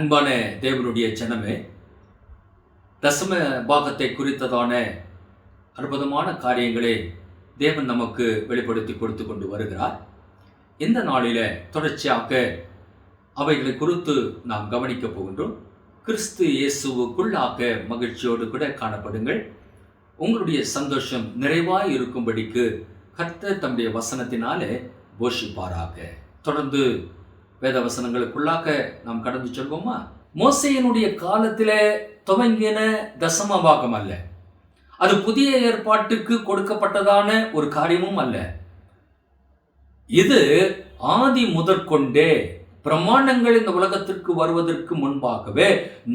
அன்பான தேவனுடைய ஜனமே தசம பாகத்தை குறித்ததான அற்புதமான காரியங்களை தேவன் நமக்கு வெளிப்படுத்தி கொடுத்து கொண்டு வருகிறார். இந்த நாளில் தொடர்ச்சியாக அவைகளை குறித்து நாம் கவனிக்கப் போகின்றோம். கிறிஸ்து இயேசுவுக்குள்ளாக மகிழ்ச்சியோடு கூட காணப்படுங்கள். உங்களுடைய சந்தோஷம் நிறைவாய் இருக்கும்படிக்கு கர்த்தர் தம்முடைய வசனத்தினாலே போஷிப்பாராக. தொடர்ந்து வேதவசனங்களுக்குள்ளாக்க நாம் கடந்து செல்வோமா? மோசையனுடைய காலத்திலே துவங்கின தசம பாகம் அல்ல. அது புதிய ஏற்பாட்டுக்கு கொடுக்கப்பட்டதான ஒரு காரியமும் அல்ல. இது ஆதி முதற்கொண்டே பிரமாணங்கள் இந்த உலகத்திற்கு வருவதற்கு முன்பாகவே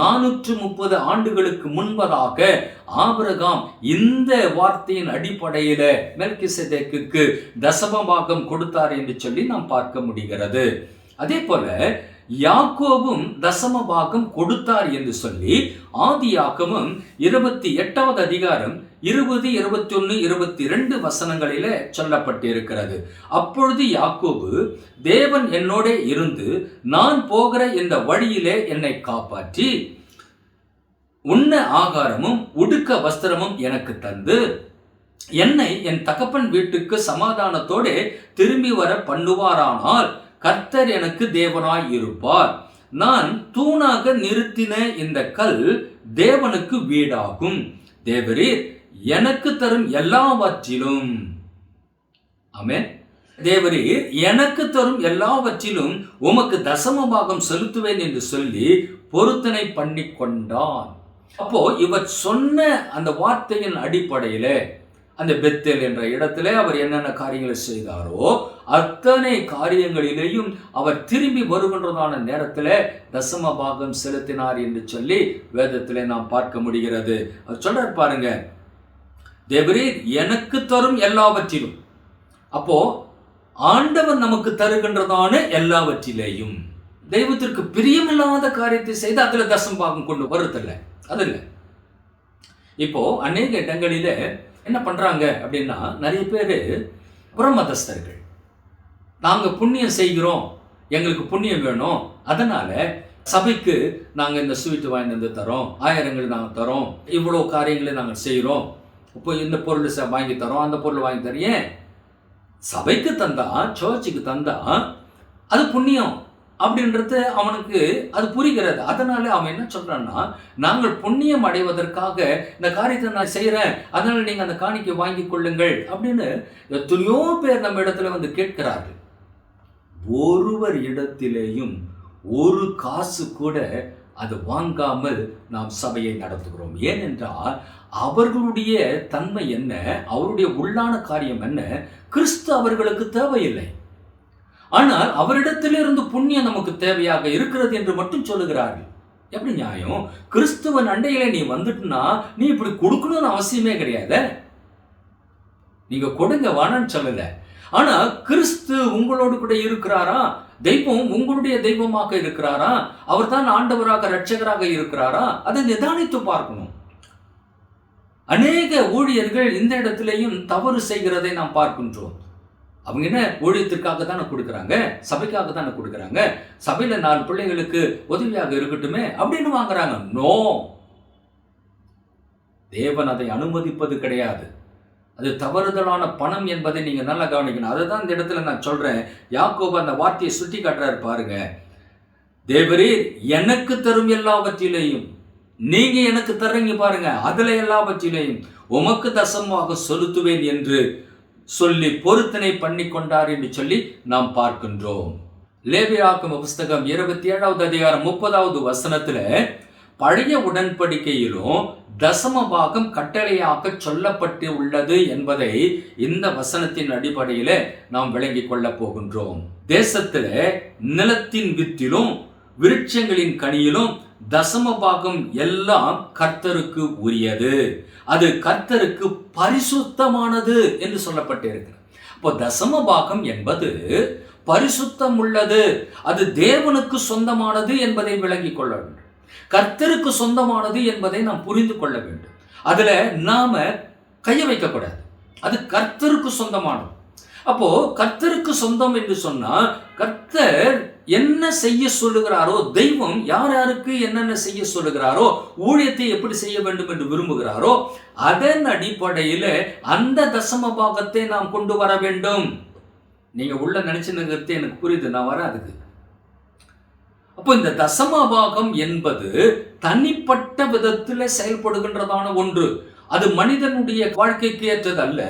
நானூற்று முப்பது ஆண்டுகளுக்கு முன்பதாக ஆபிரகாம் இந்த வார்த்தையின் அடிப்படையில மெல்கிசதேக்கு தசமபாகம் கொடுத்தார் என்று சொல்லி நாம் பார்க்க முடிகிறது. அதே போல யாக்கோவும் தசமபாகம் கொடுத்தார் என்று சொல்லி ஆதியாக்கமும் இருபத்தி எட்டாவது அதிகாரம் இருபது இருபத்தி ஒன்று இருபத்தி ரெண்டு வசனங்களில சொல்லப்பட்டிருக்கிறது. அப்பொழுது யாக்கோபு தேவன் என்னோட இருந்து நான் போகிற இந்த வழியிலே என்னை காப்பாற்றி உண்ண ஆகாரமும் உடுக்க வஸ்திரமும் எனக்கு தந்து என்னை என் தகப்பன் வீட்டுக்கு சமாதானத்தோடு திரும்பி வர பண்ணுவாரானால் கர்த்தர் எனக்கு தேவனாய் இருப்பார். நான் தூணாக நிறுத்தின இந்த கல் தேவனுக்கு வீடாகும். தேவரீர் எனக்கு தரும் எல்லாவற்றிலும். ஆமென். தேவரீர் எனக்கு தரும் எல்லாவற்றிலும் உமக்கு தசம பாகம் செலுத்துவேன் என்று சொல்லி பொருத்தனை பண்ணி கொண்டான் அப்போ இவர் சொன்ன அந்த வார்த்தையின் அடிப்படையில அந்த பெத்தேல் என்ற இடத்துல அவர் என்னென்ன காரியங்களை செய்தாரோ அத்தனை காரியங்களிலேயும் அவர் திரும்பி வருகின்றதான நேரத்தில் தசம பாகம் செலுத்தினார் என்று சொல்லி வேதத்திலே நாம் பார்க்க முடிகிறது. அவர் சொல்றார் பாருங்க தேவரீர் எனக்கு தரும் எல்லாவற்றிலும். அப்போ ஆண்டவர் நமக்கு தருகின்றதான எல்லாவற்றிலேயும் தெய்வத்திற்கு பிரியமில்லாத காரியத்தை செய்து அதில் தசம் பாகம் கொண்டு வருதில்லை அது இல்லை இப்போ அநேக இடங்களிலே என்ன பண்ணுறாங்க அப்படின்னா நிறைய பேர் புறமதஸ்தர்கள் நாங்கள் புண்ணியம் செய்கிறோம் எங்களுக்கு புண்ணியம் வேணும். அதனால் சபைக்கு நாங்கள் இந்த ஸ்வீட் வாங்கி வந்து தரோம் ஆயிரங்கள் நாங்கள் தரோம் இவ்வளோ காரியங்களை நாங்கள் செய்கிறோம் இப்போ இந்த பொருள் வாங்கி தரோம் அந்த பொருள் வாங்கி தரோம். ஏன்? சபைக்கு தந்தா சர்ச்சுக்கு தந்தா அது புண்ணியம். அப்படின்றது அவனுக்கு அது புரிகிறது. அதனால அவன் என்ன சொல்றான்னா நாங்கள் புண்ணியம் அடைவதற்காக இந்த காரியத்தை நான் செய்கிறேன் அதனால நீங்க அந்த காணிக்கை வாங்கி கொள்ளுங்கள். அப்படின்னு எத்தனையோ பேர் நம்ம இடத்துல வந்து கேட்கிறார்கள். ஒருவர் இடத்திலேயும் ஒரு காசு கூட அது வாங்காமல் நாம் சபையை நடத்துகிறோம். ஏனென்றால் அவர்களுடைய தன்மை என்ன? அவருடைய உள்ளான காரியம் என்ன? கிறிஸ்து அவர்களுக்கு தேவையில்லை. ஆனால் அவரிடத்திலிருந்து புண்ணியம் நமக்கு தேவையாக இருக்கிறது என்று மட்டும் சொல்லுகிறார்கள். எப்படி நியாயம்? கிறிஸ்துவன் அண்டையில நீ வந்துட்டுனா நீ இப்படி கொடுக்கணும்னு அவசியமே கிடையாது. நீங்க கொடுங்க வானன்னு சொல்லல. ஆனா கிறிஸ்து உங்களோடு கூட இருக்கிறாரா? தெய்வம் உங்களுடைய தெய்வமாக இருக்கிறாரா? அவர் தான் ஆண்டவராக ரட்சகராக இருக்கிறாரா? அதை நிதானித்து பார்க்கணும். அநேக ஊழியர்கள் இந்த இடத்திலையும் தவறு செய்கிறதை நாம் பார்க்கின்றோம். அவங்க என்ன ஊழியத்திற்காக தானே கொடுக்குறாங்க? சபைக்காக தானே கொடுக்குறாங்க? சபையில் நாலு பிள்ளைங்களுக்கு உதவியாக இருக்கட்டுமே அப்படின்னு வாங்குறாங்க. நோ தேவன் அதை அனுமதிப்பது கிடையாது. அது தவறுதலான பணம் என்பதை நீங்கள் நல்லா கவனிக்கணும். அதை தான் இந்த இடத்துல நான் சொல்கிறேன் யாக்கோபு அந்த வார்த்தையை சுட்டி காட்டுறாரு பாருங்க. தேவரீர் எனக்கு தரும் எல்லாவற்றிலேயும் நீங்கள் எனக்கு தர்றீங்க பாருங்க. அதில் எல்லாவற்றிலேயும் உமக்கு தசமாக செலுத்துவேன் என்று சொல்லி பொருத்தனை பண்ணி கொண்டார் என்று சொல்லி நாம் பார்க்கின்றோம். லேவியாக்கும் புஸ்தகம் இருபத்தி ஏழாவது அதிகாரம் முப்பதாவது வசனத்துல பழைய உடன்படிக்கையிலும் தசம பாகம் கட்டளையாக சொல்லப்பட்டு உள்ளது என்பதை இந்த வசனத்தின் அடிப்படையில நாம் விளங்கிக் கொள்ளப் போகின்றோம். தேசத்துல நிலத்தின் வித்திலும் விருட்சங்களின் கனியிலும் தசம பாகம் எல்லாம் கர்த்தருக்கு உரியது. அது கர்த்தருக்கு பரிசுத்தமானது என்று சொல்லப்பட்டிருக்கிறது. அப்போ தசம பாகம் என்பது பரிசுத்தம் உள்ளது அது தேவனுக்கு சொந்தமானது என்பதை விளங்கிக் கொள்ள வேண்டும். கர்த்தருக்கு சொந்தமானது என்பதை நாம் புரிந்து கொள்ள வேண்டும். அதுல நாம கைய வைக்கக்கூடாது. அது கர்த்தருக்கு சொந்தமானது. அப்போ கர்த்தருக்கு சொந்தம் என்று சொன்னா கர்த்தர் என்ன செய்ய சொல்லுகிறாரோ தெய்வம் யார் யாருக்கு என்னென்ன செய்ய சொல்லுகிறாரோ ஊழியத்தை எப்படி செய்ய வேண்டும் என்று விரும்புகிறாரோ அதன் அடிப்படையில் அந்த தசம பாகத்தை நாம் கொண்டு வர வேண்டும். நீங்க உள்ள நினைச்சுங்கிறது எனக்கு புரியுது நான் வர அதுக்கு. அப்போ இந்த தசம பாகம் என்பது தனிப்பட்ட விதத்தில் செயல்படுகின்றதான ஒன்று. அது மனிதனுடைய வாழ்க்கைக்கு ஏற்றது அல்ல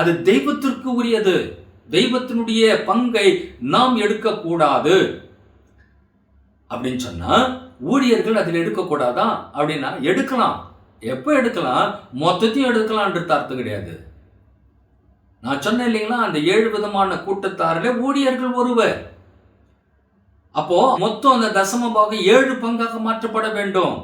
அது தெய்வத்திற்கு உரியது. தெய்வத்தினுடைய பங்கை நாம் எடுக்கக்கூடாது. அப்படின்னு சொன்னால் ஊழியர்கள் அதில் எடுக்கக்கூடாதா? அப்படின்னா எடுக்கலாம். எப்போ எடுக்கலாம்? மொத்தத்தையும் எடுக்கலான்றது அர்த்தம் கிடையாது. நான் சொன்னேன் இல்லைங்களா அந்த ஏழு விதமான கூட்டத்தாரில் ஊழியர்கள் ஒருவர். அப்போ மொத்தம் அந்த தசம பாகம் ஏழு பங்காக மாற்றப்பட வேண்டும்.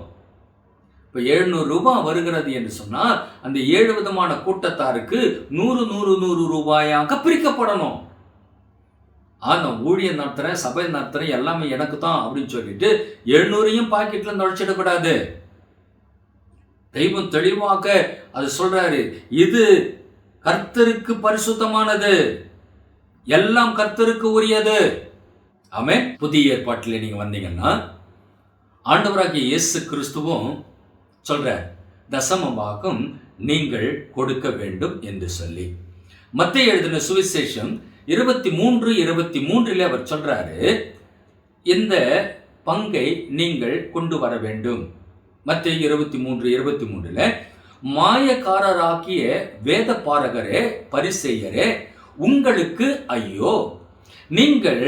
இப்போ எழுநூறு ரூபாய் வருகிறது என்று சொன்னால் அந்த ஏழு விதமான கூட்டத்தாருக்கு நூறு நூறு நூறு ரூபாயாக பிரிக்கப்படணும். ஆனா ஊழியம் நடத்துறேன் சபை நடத்துறேன் எல்லாமே எனக்கு தான் அப்படின்னு சொல்லிட்டு எழுநூறையும் பாக்கெட்டில் நுழைச்சிடக்கூடாது. தெய்வம் தெளிவாக அது சொல்றாரு. இது கர்த்தருக்கு பரிசுத்தமானது. எல்லாம் கர்த்தருக்கு உரியது. ஆமே புதிய ஏற்பாட்டில் நீங்க வந்தீங்கன்னா ஆண்டவராகிய இயேசு கிறிஸ்துவும் சொல்ற தசமமாகும் நீங்கள் கொடுக்க வேண்டும் என்று சொல்லி. மத்திய எழுதின சுவிசேஷம் இருபத்தி மூன்று இருபத்தி மூன்றில் அவர் சொல்றாரு இந்த பங்கை நீங்கள் கொண்டு வர வேண்டும். மத்திய இருபத்தி மூன்று இருபத்தி மூன்றுல மாயக்காரராக்கிய வேத பாரகரே பரிசெய்யரே உங்களுக்கு ஐயோ நீங்கள்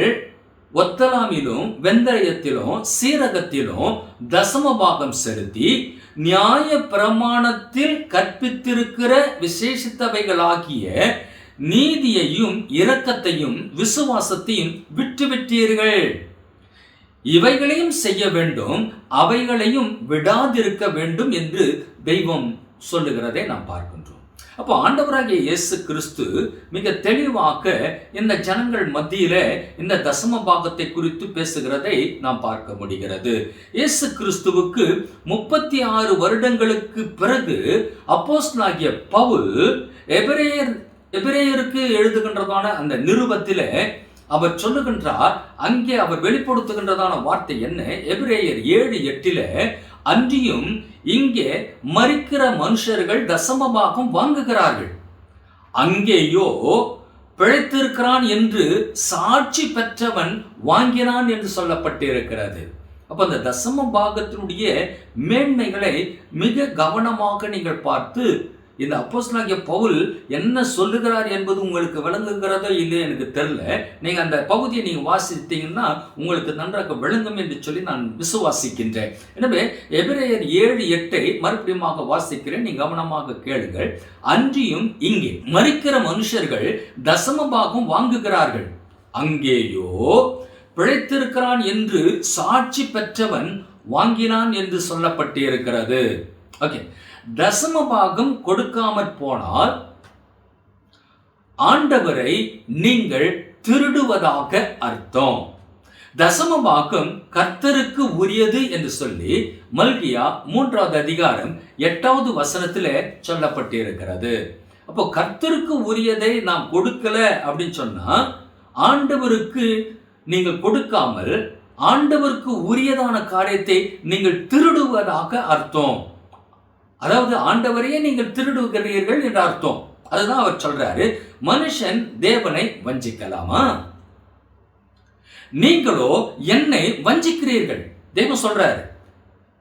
ஒத்தலாமிலும் வெந்தயத்திலும் சீரகத்திலும் தசமபாகம் செலுத்தி நியாய பிரமாணத்தில் கற்பித்திருக்கிற விசேஷித்தவைகளாகிய நீதியையும் இரக்கத்தையும் விசுவாசத்தையும் விட்டுவிட்டீர்கள் இவைகளையும் செய்ய வேண்டும் அவைகளையும் விடாதிருக்க வேண்டும் என்று தெய்வம் சொல்லுகிறதை நாம் பார்க்கின்றோம். அப்போ ஆண்டவராகிய இயேசு கிறிஸ்து மிக தெளிவாக இந்த ஜனங்கள் மத்தியில இந்த தசம பாகத்தை குறித்து பேசுகிறதை நாம் பார்க்க முடிகிறது. இயேசு கிறிஸ்துவுக்கு முப்பத்தி ஆறு வருடங்களுக்கு பிறகு அப்போஸ்தலனாகிய பவுல் எபிரேயர் எபிரேயருக்கு எழுதுகின்றதான அந்த நிருபத்திலே அவர் சொல்லுகின்றார் அங்கே அவர் வெளிப்படுத்துகின்றதான வார்த்தை என்ன? எபிரேயர் ஏழு எட்டில அன்றியும் இங்கே மறிக்கிற மனுஷர்கள் தசமபாகம் வாங்குகிறார்கள். அங்கேயோ பிழைத்திருக்கிறான் என்று சாட்சி பெற்றவன் வாங்கினான் என்று சொல்லப்பட்டிருக்கிறது. அப்ப அந்த தசம பாகத்தினுடைய மேன்மைகளை மிக கவனமாக நீங்கள் பார்த்து இந்த அப்போஸ்லாகிய பவுல் என்ன சொல்லுகிறார் என்பது உங்களுக்கு விளங்குகிறதோ இல்லையோ எனக்கு தெரியல. நீங்க அந்த பகுதியை நீங்கள் வாசித்தீங்கன்னா உங்களுக்கு நன்றாக விளங்கும் என்று சொல்லி நான் விசுவாசிக்கின்றேன். எனவே எபிரேயர் ஏழு எட்டை மறுபடியுமாக வாசிக்கிறேன். நீ கவனமாக கேளுங்கள். அன்றியும் இங்கே மறிக்கிற மனுஷர்கள் தசமபாகம் வாங்குகிறார்கள். அங்கேயோ பிழைத்திருக்கிறான் என்று சாட்சி பெற்றவன் வாங்கினான் என்று சொல்லப்பட்டிருக்கிறது. ஓகே. தசம பாகம் கொடுக்காமற் போனால் ஆண்டவரை நீங்கள் திருடுவதாக அர்த்தம். தசம பாகம் கர்த்தருக்கு உரியது என்று சொல்லி மல்கியா மூன்றாவது அதிகாரம் எட்டாவது வசனத்தில் சொல்லப்பட்டிருக்கிறது. அப்போ கர்த்தருக்கு உரியதை நாம் கொடுக்கல அப்படின்னு சொன்னா ஆண்டவருக்கு நீங்கள் கொடுக்காமல் ஆண்டவருக்கு உரியதான காரியத்தை நீங்கள் திருடுவதாக அர்த்தம். அதாவது ஆண்டவரையே நீங்கள் திருடுகிறீர்கள் என்று அர்த்தம். அதுதான் அவர் சொல்றாரு. மனுஷன் தேவனை வஞ்சிக்கலாமா? நீங்களோ என்னை வஞ்சிக்கிறீர்கள். தெய்வம் சொல்றாரு.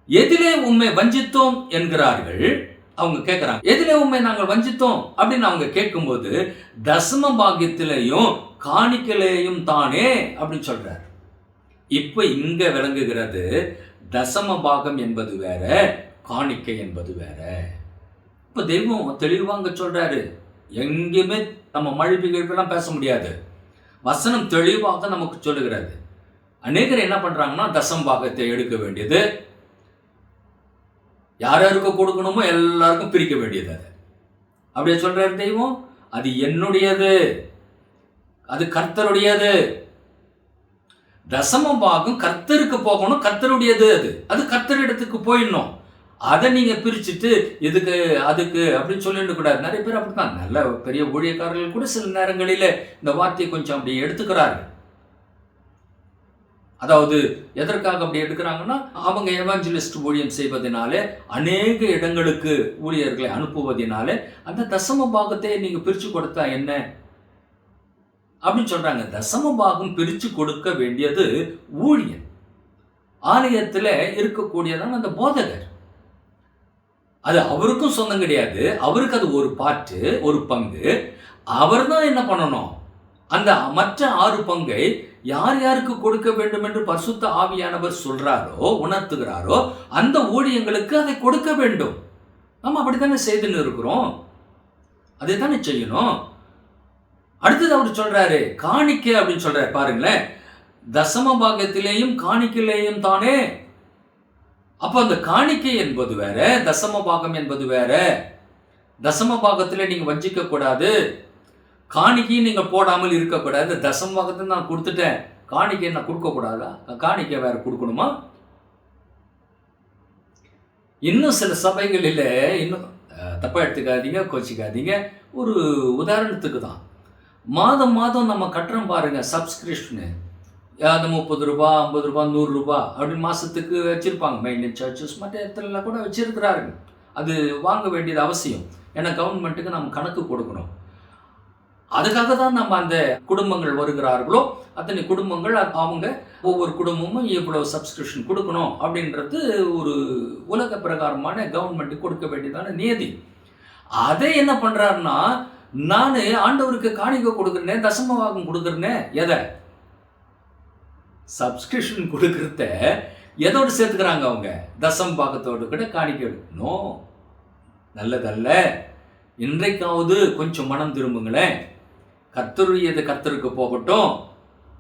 எதிலே உண்மை வஞ்சித்தோம் என்கிறார்கள். அவங்க கேட்கிறாங்க எதிலே உண்மை நாங்கள் வஞ்சித்தோம் அப்படின்னு அவங்க கேட்கும்போது தசம பாக்கியத்திலையும் காணிக்கலையும் தானே அப்படின்னு சொல்றாரு. இப்ப இங்க விளங்குகிறது தசம பாகம் என்பது வேற காணிக்கை என்பது வேற. இப்போ தெய்வம் தெளிவாங்க சொல்கிறாரு எங்கேயுமே நம்ம மழுப்பி கிழப்பெல்லாம் பேச முடியாது. வசனம் தெளிவாக நமக்கு சொல்லுகிறது. அநேகர் என்ன பண்ணுறாங்கன்னா தசம் பாகத்தை எடுக்க வேண்டியது. யார் யாருக்கு கொடுக்கணுமோ எல்லாருக்கும் பிரிக்க வேண்டியது அது. அப்படியே சொல்கிறாரு தெய்வம் அது என்னுடையது. அது கர்த்தருடையது. தசம பாகம் கர்த்தருக்கு போகணும் கர்த்தருடையது அது. அது கர்த்தரிடத்துக்கு போயிடணும். அதை நீங்கள் பிரிச்சுட்டு இதுக்கு அதுக்கு அப்படின்னு சொல்லிட்டு கூடாது நிறைய பேர் அப்படித்தான். நல்ல பெரிய ஊழியக்காரர்கள் கூட சில நேரங்களில் இந்த வார்த்தையை கொஞ்சம் அப்படி எடுத்துக்கிறார்கள். அதாவது எதற்காக அப்படி எடுக்கிறாங்கன்னா அவங்க எவாஞ்சலிஸ்ட் ஊழியம் செய்வதனாலே அநேக இடங்களுக்கு ஊழியர்களை அனுப்புவதனாலே அந்த தசம பாகத்தை நீங்கள் பிரித்து கொடுத்தா என்ன? அப்படின்னு சொல்கிறாங்க தசம பாகம் பிரித்து கொடுக்க வேண்டியது ஊழியன் ஆலயத்தில் இருக்கக்கூடியதான அந்த போதகர். அது அவருக்கும் சொந்தம் கிடையாது. அவருக்கு அது ஒரு பாட்டு ஒரு பங்கு. அவர் தான் என்ன பண்ணணும்? அந்த மற்ற ஆறு பங்கை யார் யாருக்கு கொடுக்க வேண்டும் என்று பரிசுத்த ஆவியானவர் சொல்றாரோ உணர்த்துகிறாரோ அந்த ஊழியங்களுக்கு அதை கொடுக்க வேண்டும். நம்ம அப்படித்தானே செய்துன்னு இருக்கிறோம். அதை தானே செய்யணும். அடுத்தது அவர் சொல்றாரு காணிக்கை அப்படின்னு சொல்றாரு பாருங்களேன். தசம பாகத்திலேயும் காணிக்கையிலேயும் தானே அப்போ அந்த காணிக்கை என்பது வேற தசம பாகம் என்பது வேற. தசம பாகத்தில் நீங்கள் வஞ்சிக்க கூடாது. காணிக்கையும் நீங்கள் போடாமல் இருக்கக்கூடாது தசம பாகத்தை நான் கொடுத்துட்டேன். காணிக்கை நான் கொடுக்கக்கூடாதா காணிக்கை வேற கொடுக்கணுமா? இன்னும் சில சபைகளில் இன்னும் தப்பாக எடுத்துக்காதீங்க கோச்சிக்காதீங்க. ஒரு உதாரணத்துக்கு தான். மாதம் மாதம் நம்ம கட்டுறோம் பாருங்க சப்ஸ்கிரிப்ஷனு. அது முப்பது ரூபா ஐம்பது ரூபா நூறுரூபா அப்படின்னு மாதத்துக்கு வச்சுருப்பாங்க. மெயின்டைன் சார்ஜஸ் மற்ற இடத்துலலாம் கூட வச்சுருக்கிறாரு அது வாங்க வேண்டியது அவசியம். ஏன்னா கவர்மெண்ட்டுக்கு நம்ம கணக்கு கொடுக்கணும். அதுக்காக தான் நம்ம அந்த குடும்பங்கள் வருகிறார்களோ அத்தனை குடும்பங்கள் அவங்க ஒவ்வொரு குடும்பமும் இவ்வளோ சப்ஸ்கிரிப்ஷன் கொடுக்கணும் அப்படின்றது ஒரு உலக பிரகாரமான கவர்மெண்ட்டுக்கு கொடுக்க வேண்டியதான நியதி. அதை என்ன பண்ணுறாருன்னா நான் ஆண்டவருக்கு காணிக்க கொடுக்குறேனே தசமவாகம் கொடுக்குறேனே எதை? சப்ஸ்கிரிப்ஷன் கொடுக்குறத எதோடு சேர்த்துக்கிறாங்க அவங்க? தசம் பாகத்தோடு கூட காணிக்கை. நோ. நல்லதல்ல. இன்றைக்காவது கொஞ்சம் மனம் திரும்புங்களேன். கத்தருடையது கத்தருக்கு போகட்டும்.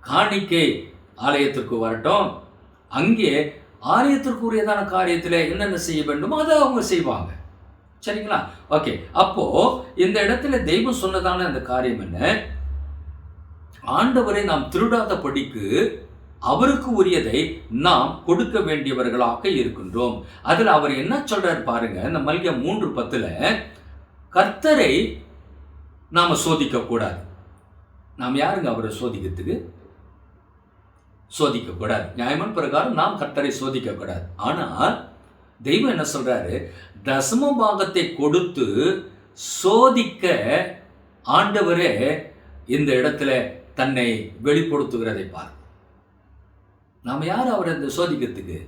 காணிக்கை ஆலயத்திற்கு வரட்டும். அங்கே ஆலயத்திற்குரியதான காரியத்தில் என்னென்ன செய்ய வேண்டுமோ அதை அவங்க செய்வாங்க. சரிங்களா? ஓகே. அப்போ இந்த இடத்துல தெய்வம் சொன்னதான அந்த காரியம் என்ன? ஆண்டவரை நாம் திருடாத படிக்கு அவருக்கு உரியதை நாம் கொடுக்க வேண்டியவர்களாக இருக்கின்றோம். அதில் அவர் என்ன சொல்றாரு பாருங்க இந்த மல்கிய மூன்று பத்துல கர்த்தரை நாம் சோதிக்க கூடாது நாம் யாருங்க அவரை சோதிக்கிறதுக்கு? சோதிக்க கூடாது நியாயமான பிரகாரம் நாம் கர்த்தரை சோதிக்க கூடாது ஆனால் தெய்வம் என்ன சொல்றாரு? தசம பாகத்தை கொடுத்து சோதிக்க ஆண்டவரே இந்த இடத்துல தன்னை வெளிப்படுத்துகிறதை பார்க்க. நாம் யார் அவரை இந்த சோதிக்கிறதுக்கு?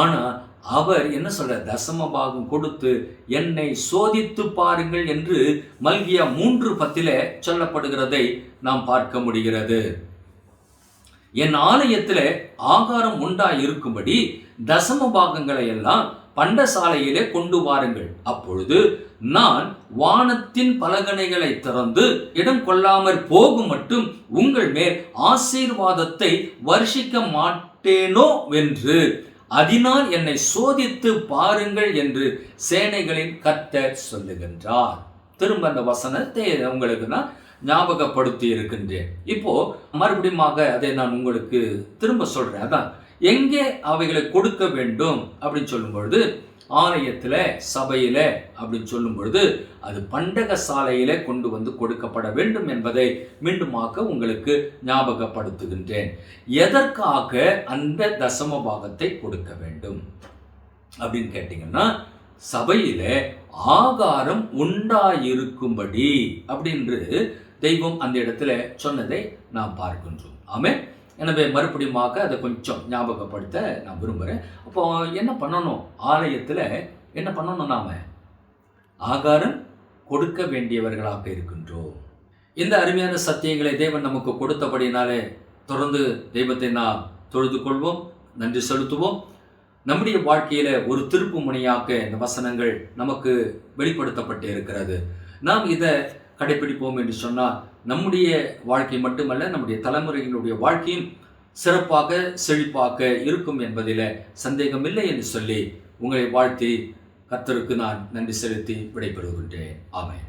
ஆனால் அவர் என்ன சொல்ற? தசம பாகம் கொடுத்து என்னை சோதித்து பாருங்கள் என்று மல்கியா மூன்று பத்தில் சொல்லப்படுகிறதை நாம் பார்க்க முடிகிறது. என் ஆலயத்தில் ஆகாரம் உண்டாக இருக்கும்படி தசம பாகங்களை எல்லாம் பண்டசாலையிலே கொண்டு வாருங்கள். அப்பொழுது நான் வானத்தின் பலகனைகளை திறந்து இடம் கொள்ளாமற் போகும் மட்டும் உங்கள் மேல் ஆசீர்வாதத்தை வருஷிக்க மாட்டேன் என்று. அதனால் என்னை சோதித்து பாருங்கள் என்று சேனைகளின் கத்த சொல்லுகின்றார். திரும்ப அந்த வசனத்தை உங்களுக்கு நான் ஞாபகப்படுத்தி இருக்கின்றேன் இப்போ மறுபடியுமாக அதை நான் உங்களுக்கு திரும்ப சொல்றேன். அதான் எங்கே அவைகளை கொடுக்க வேண்டும் அப்படின்னு சொல்லும் பொழுது ஆலயத்தில் சபையில அப்படின்னு சொல்லும் பொழுது அது பண்டக சாலையில் கொண்டு வந்து கொடுக்கப்பட வேண்டும் என்பதை மீண்டுமாக உங்களுக்கு ஞாபகப்படுத்துகின்றேன். எதற்காக அந்த தசம பாகத்தை கொடுக்க வேண்டும்? அப்படின்னு கேட்டிங்கன்னா சபையில ஆகாரம் உண்டாயிருக்கும்படி அப்படின்று தெய்வம் அந்த இடத்துல சொன்னதை நாம் பார்க்கின்றோம். ஆமே எனவே மறுபடியுமாக அதை கொஞ்சம் ஞாபகப்படுத்த நான் விரும்புகிறேன் அப்போ என்ன பண்ணணும்? ஆலயத்தில் என்ன பண்ணணும் நாம்? ஆகாரம் கொடுக்க வேண்டியவர்களாக இருக்கின்றோம். இந்த அருமையான சத்தியங்களை தேவன் நமக்கு கொடுத்தபடினாலே தொடர்ந்து தெய்வத்தை நாம் தொழுது கொள்வோம் நன்றி செலுத்துவோம். நம்முடைய வாழ்க்கையில் ஒரு திருப்பு முனையாக இந்த வசனங்கள் நமக்கு வெளிப்படுத்தப்பட்டு இருக்கிறது நாம் இதை கடைபிடிப்போம் என்று சொன்னால் நம்முடைய வாழ்க்கை மட்டுமல்ல நம்முடைய தலைமுறையினுடைய வாழ்க்கையும் சிறப்பாக செழிப்பாக இருக்கும் என்பதில் சந்தேகமில்லை என்று சொல்லி உங்களை வாழ்த்தி கத்தருக்கு நான் நன்றி செலுத்தி விடைபெறுகின்றேன். ஆமேன்.